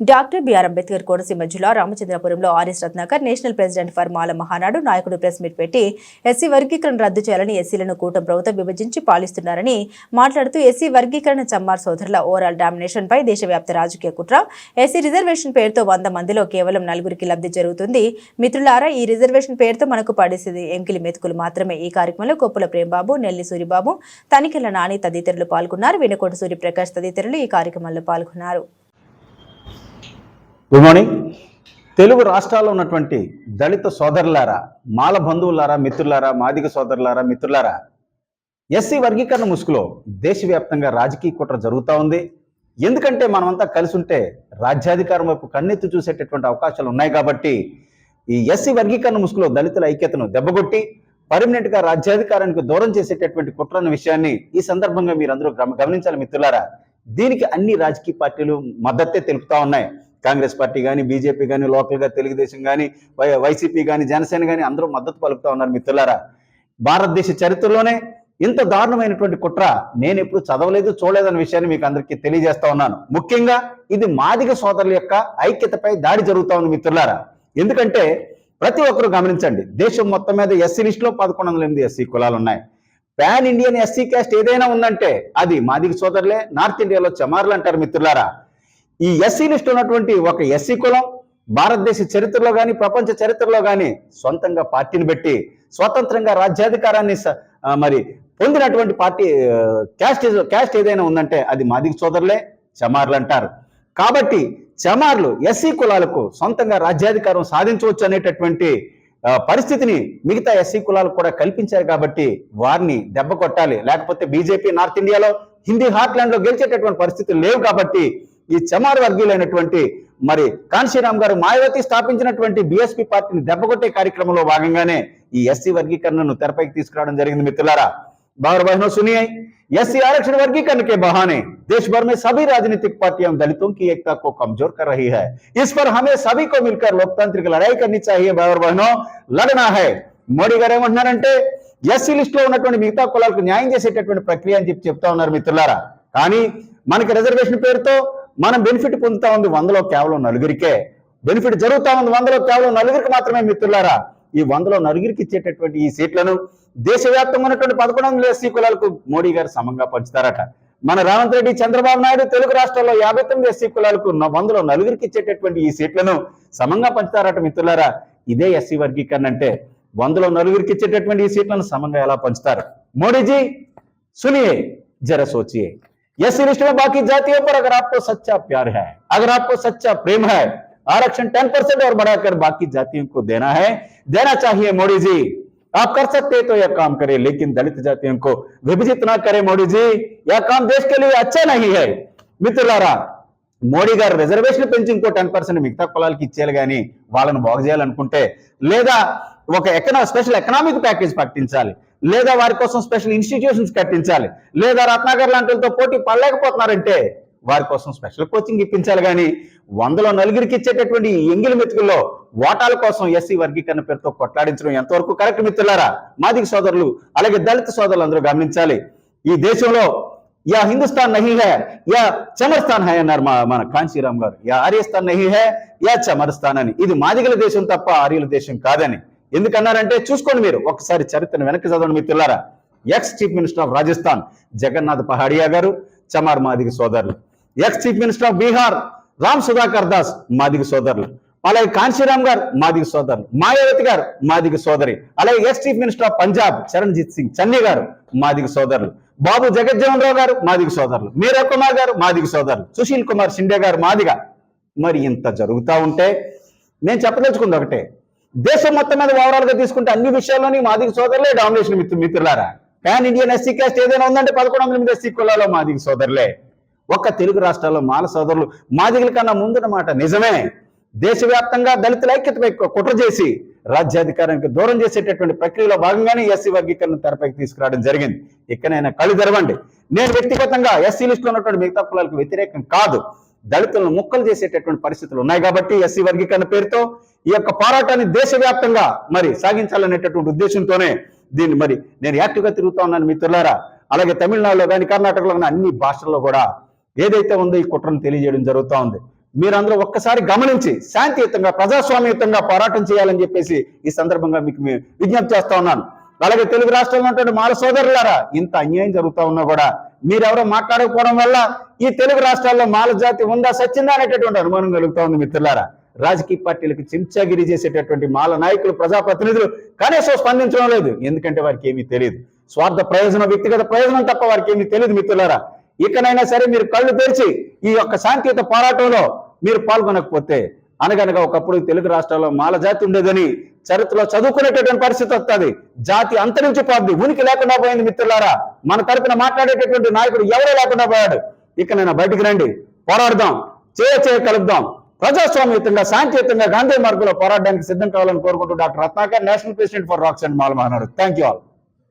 Doctor BR Ambedkar Konaseema జిల్లా రామచంద్రపురంలో RS Ratnakar national president for Mala Mahanadu నాయకుడు press meet పెట్టి SC వర్గీకరణ రద్దు చేయాలని ఎస్సీలను కూటమి ప్రభుత్వం విభజించి పాలిస్తున్నారని మాట్లాడుతూ ఎస్సీ వర్గీకరణ చమ్మార్ సోదరుల ఓవరాల్ డామినేషన్ పై దేశవ్యాప్త రాజకీయ కుట్ర. ఎస్సీ రిజర్వేషన్ పేరుతో వంద మందిలో కేవలం నలుగురికి లబ్ధి జరుగుతుంది. మిత్రులారా ఈ రిజర్వేషన్ పేరుతో మనకు పడేసేది ఎంకిలి మెతుకులు మాత్రమే. ఈ కార్యక్రమంలో కొప్పుల ప్రేమబాబు నెల్లి సూరిబాబు తనిఖీల నాని తదితరులు పాల్గొన్నారు. వెనుకోట సూర్యప్రకాష్ తదితరులు ఈ కార్యక్రమంలో పాల్గొన్నారు. గుడ్ మార్నింగ్ తెలుగు రాష్ట్రాల్లో ఉన్నటువంటి దళిత సోదరులారా మాల బంధువులారా మిత్రులారా మాదిక సోదరులారా మిత్రులారా ఎస్సీ వర్గీకరణ ముసుగులో దేశవ్యాప్తంగా రాజకీయ కుట్ర జరుగుతూ ఉంది. ఎందుకంటే మనమంతా కలిసి ఉంటే రాజ్యాధికారం వైపు కన్నెత్తి చూసేటటువంటి అవకాశాలు ఉన్నాయి కాబట్టి ఈ ఎస్సీ వర్గీకరణ ముసుగులో దళితుల ఐక్యతను దెబ్బగొట్టి పర్మనెంట్గా రాజ్యాధికారానికి దూరం చేసేటటువంటి కుట్రన్న విషయాన్ని ఈ సందర్భంగా మీరందరూ గమ- గమనించాలి మిత్రులారా. దీనికి అన్ని రాజకీయ పార్టీలు మద్దతే తెలుపుతా ఉన్నాయి. కాంగ్రెస్ పార్టీ కానీ బీజేపీ కానీ లోకల్గా తెలుగుదేశం కానీ వై వైసీపీ కానీ జనసేన కానీ అందరూ మద్దతు పలుకుతా ఉన్నారు మిత్రులారా. భారతదేశ చరిత్రలోనే ఇంత దారుణమైనటువంటి కుట్ర నేను ఎప్పుడు చదవలేదు చూడలేదన్న విషయాన్ని మీకు అందరికీ తెలియజేస్తా ఉన్నాను. ముఖ్యంగా ఇది మాదిగ సోదరుల యొక్క ఐక్యతపై దాడి జరుగుతా ఉంది మిత్రులారా. ఎందుకంటే ప్రతి ఒక్కరు గమనించండి దేశం మొత్తం మీద ఎస్సీ లిస్టులో పదకొండు వందల ఎనిమిది ఎస్సీ కులాలు ఉన్నాయి. పాన్ ఇండియన్ ఎస్సీ క్యాస్ట్ ఏదైనా ఉందంటే అది మాదిగ సోదరులే నార్త్ ఇండియాలో చమార్లు అంటారు మిత్రులారా. ఈ ఎస్సీ లిస్ట్ ఉన్నటువంటి ఒక ఎస్సీ కులం భారతదేశ చరిత్రలో కానీ ప్రపంచ చరిత్రలో కానీ సొంతంగా పార్టీని పెట్టి స్వతంత్రంగా రాజ్యాధికారాన్ని స- మరి పొందినటువంటి పార్టీ క్యాస్ట్ క్యాస్ట్ ఏదైనా ఉందంటే అది మాదిగ సోదరులే చమార్లు అంటారు. కాబట్టి చమార్లు ఎస్సీ కులాలకు సొంతంగా రాజ్యాధికారం సాధించవచ్చు అనేటటువంటి పరిస్థితిని మిగతా ఎస్సీ కులాలకు కూడా కల్పించారు కాబట్టి వారిని దెబ్బ కొట్టాలి. లేకపోతే బీజేపీ నార్త్ ఇండియాలో హిందీ హార్ట్లాండ్లో గెలిచేటటువంటి పరిస్థితులు లేవు కాబట్టి ఈ చమార్ వర్గీయులైనటువంటి మరి కాన్షీరామ్ గారు మాయావతి స్థాపించినటువంటి బీఎస్పీ పార్టీని దెబ్బకొట్టే కార్యక్రమంలో భాగంగానే ఈ ఎస్సీ వర్గీకరణను తెరపైకి తీసుకురావడం జరిగింది మిత్రులారా बार बहनों सुनिए एससी आरक्षण वर्गीकरण के बहाने देश भर में सभी राजनीतिक पार्टियां दलितों की एकता को कमजोर कर रही है इस पर हमें सभी को मिलकर लोकतांत्रिक लड़ाई करनी चाहिए भाई और बहनों లడనా है మోడీ గారు ఏమంటున్నారంటే ఎస్సీ లిస్ట్ లో ఉన్నటువంటి మిగతా కులాలకు న్యాయం చేసేటటువంటి ప్రక్రియ అని చెప్పి చెప్తా ఉన్నారు మిత్రులారా కానీ మనకి రిజర్వేషన్ పేరుతో మనం బెనిఫిట్ పొందుతా ఉంది వందలో కేవలం నలుగురికే. బెనిఫిట్ జరుగుతా ఉంది వందలో కేవలం నలుగురికి మాత్రమే మిత్రులారా. ఈ వందలో నలుగురికి ఇచ్చేటటువంటి ఈ సీట్లను దేశవ్యాప్తంగా ఉన్నటువంటి పదకొండు వందల ఎస్సీ కులాలకు మోడీ గారు సమంగా పంచుతారట. మన రేవంత్ రెడ్డి చంద్రబాబు నాయుడు తెలుగు రాష్ట్రాల్లో యాభై తొమ్మిది ఎస్సీ కులాలకు వందలో నలుగురికి ఇచ్చేటటువంటి ఈ సీట్లను సమంగా పంచుతారట మిత్రులారా. ఇదే ఎస్సీ వర్గీకరణ అంటే వందలో నలుగురికి ఇచ్చేటటువంటి ఈ సీట్లను సమంగా ఎలా పంచుతారు? మోడీజీ సునియే జర సోచియే. एससी लिस्ट में बाकी जातियों पर अगर आपको सच्चा प्यार है अगर आपको सच्चा प्रेम है आरक्षण टेन परसेंट और बढ़ाकर बाकी जातियों को देना है देना चाहिए मोदी जी आप कर सकते हैं तो यह काम करें लेकिन दलित जातियों को विभाजित ना करें मोदी जी यह काम देश के लिए अच्छा नहीं है మిత్రులారా మోడీ గారు రిజర్వేషన్ పెంచి ఇంకో టెన్ పర్సెంట్ మిగతా కులాలకి ఇచ్చేయాలి కానీ వాళ్ళని బాగు చేయాలనుకుంటే లేదా ఒక ఎకనా స్పెషల్ ఎకనామిక్ ప్యాకేజ్ ప్రకటించాలి లేదా వారి కోసం స్పెషల్ ఇన్స్టిట్యూషన్స్ కట్టించాలి. లేదా రత్నాకర్ లాంటి వాళ్ళతో పోటీ పడలేకపోతున్నారంటే వారి కోసం స్పెషల్ కోచింగ్ ఇప్పించాలి. కానీ వందలో నలుగురికి ఇచ్చేటటువంటి ఎంగిలి మెతుకుల్లో ఓటాల కోసం ఎస్సీ వర్గీకరణ పేరుతో కొట్లాడించడం ఎంతవరకు కరెక్ట్ మిత్రులారా? మాదిక సోదరులు అలాగే దళిత సోదరులు అందరూ గమనించాలి. ఈ దేశంలో యా హిందుస్థాన్ నహీ హే యా చమర్స్థాన్ హై అన్నారు మా మన కాంచీరామ్ గారు. యా ఆర్యస్థాన్ నహీ హే యా చమర్స్థాన్ అని. ఇది మాదిగల దేశం తప్ప ఆర్యుల దేశం కాదని. ఎందుకన్నారంటే చూసుకోండి మీరు. ఒకసారి చరిత్రను వెనక్కి చదవండి మిత్రులారా ex chief minister of Rajasthan Jagannath Pahadia గారు చమార్ మాదిగ సోదరులు. Ex chief minister of Bihar Ram Sudhakar Das Madiga సోదరులు. అలాగే కాంశీరామ్ గారు మాదిగ సోదరులు. మాయావతి గారు మాదిగ సోదరి. అలాగే ex chief minister of Punjab Charanjit Singh Channi గారు మాదిగ సోదరులు. బాబు జగజ్జీవన్ రావు గారు మాదిగ సోదరులు. మీరా కుమార్ గారు మాదిగ సోదరులు. సుశీల్ కుమార్ షిండే గారు మాదిగ. మరి ఇంత జరుగుతా ఉంటే నేను చెప్పదలుచుకుంది ఒకటే. దేశం మొత్తం మీద ఓవరాల్గా తీసుకుంటే అన్ని విషయాల్లోని మాదిగ సోదరులే డామినేషన్ మిత్రు మిత్రులారా. ప్యాన్ ఇండియన్ ఎస్సీ క్యాస్ట్ ఏదైనా ఉందంటే పదకొండు వందల ఎనిమిది ఎస్సీ కులాలో మాదిగ సోదరులే. ఒక్క తెలుగు రాష్ట్రాల్లో మాల సోదరులు మాదిగల కన్నా ముందున్నమాట నిజమే. దేశవ్యాప్తంగా దళితుల ఐక్యతపై కుట్ర చేసి రాజ్యాధికారానికి దూరం చేసేటటువంటి ప్రక్రియలో భాగంగానే ఎస్సీ వర్గీకరణ తెరపైకి తీసుకురావడం జరిగింది. ఇక్కడైనా కళ్ళు తెరవండి. నేను వ్యక్తిగతంగా ఎస్సీ లిస్టులో ఉన్నటువంటి మిగతా కులాలకు వ్యతిరేకం కాదు. దళితులను ముక్కలు చేసేటటువంటి పరిస్థితులు ఉన్నాయి కాబట్టి ఎస్సీ వర్గీకరణ పేరుతో ఈ యొక్క పోరాటాన్ని దేశవ్యాప్తంగా మరి సాగించాలనేటటువంటి ఉద్దేశంతోనే దీన్ని మరి నేను యాక్టివ్గా తిరుగుతా ఉన్నాను మిత్రులారా. అలాగే తమిళనాడులో కానీ కర్ణాటకలో కానీ అన్ని భాషల్లో కూడా ఏదైతే ఉందో ఈ కుట్రను తెలియజేయడం జరుగుతూ ఉంది. మీరందరూ ఒక్కసారి గమనించి శాంతియుతంగా ప్రజాస్వామ్యయుతంగా పోరాటం చేయాలని చెప్పేసి ఈ సందర్భంగా మీకు విజ్ఞప్తి చేస్తా ఉన్నాను. అలాగే తెలుగు రాష్ట్రంలో ఉన్నటువంటి మాల సోదరులారా ఇంత అన్యాయం జరుగుతా ఉన్నా కూడా మీరెవరో మాట్లాడకపోవడం వల్ల ఈ తెలుగు రాష్ట్రాల్లో మాల జాతి ఉందా సచ్చిందా అనేటటువంటి అనుమానం కలుగుతా ఉంది మిత్రులారా. రాజకీయ పార్టీలకు చెంచాగిరి చేసేటటువంటి మాల నాయకులు ప్రజాప్రతినిధులు కనీసం స్పందించడం లేదు. ఎందుకంటే వారికి ఏమీ తెలియదు. స్వార్థ ప్రయోజనం వ్యక్తిగత ప్రయోజనం తప్ప వారికి ఏమీ తెలియదు మిత్రులారా. ఇకనైనా సరే మీరు కళ్ళు తెరిచి ఈ యొక్క శాంతియుత పోరాటంలో మీరు పాల్గొనకపోతే అనగనగా ఒకప్పుడు తెలుగు రాష్ట్రాల్లో మాల జాతి ఉండేదని చరిత్రలో చదువుకునేటటువంటి పరిస్థితి వస్తుంది. జాతి అంతరించిపోద్ది. ఉనికి లేకుండా పోయింది మిత్రులారా. మన తరపున మాట్లాడేటటువంటి నాయకుడు ఎవరో లేకుండా పోయాడు. ఇకనైనా బయటికి రండి. పోరాడదాం. చేయ చేయ కలుపుదాం ప్రజాస్వామ్యతంగా శాంతియుతంగా గాంధీ మార్గంలో పోరాడడానికి సిద్ధం కావాలని కోరుకుంటూ doctor Ratnakar national president for racks and Mal Mahanadu. Thank you all